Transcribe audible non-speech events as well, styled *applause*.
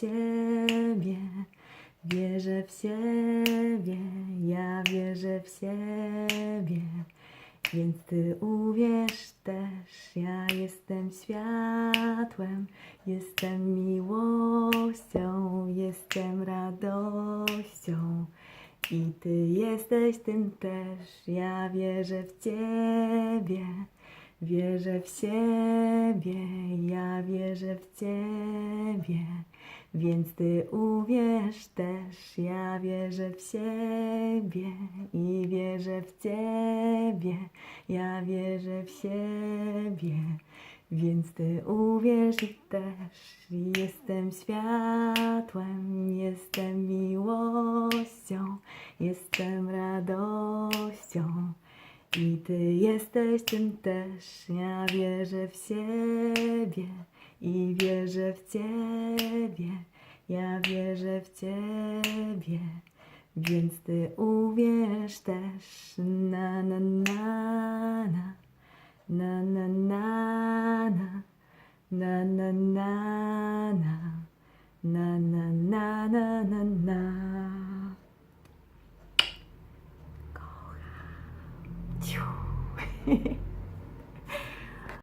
siebie, wierzę w siebie, ja wierzę w siebie. Więc Ty uwierz też, ja jestem światłem, jestem miłością, jestem radością. I Ty jesteś tym też, ja wierzę w Ciebie, wierzę w siebie, ja wierzę w Ciebie. Więc Ty uwierz też, ja wierzę w siebie i wierzę w Ciebie, ja wierzę w siebie. Więc Ty uwierz też, jestem światłem, jestem miłością, jestem radością. I Ty jesteś tym też, ja wierzę w siebie i wierzę w Ciebie, ja wierzę w Ciebie, więc Ty uwierz też. Na na na na, na na na na, na na na na, na na na na na na. Kocham. *laughs*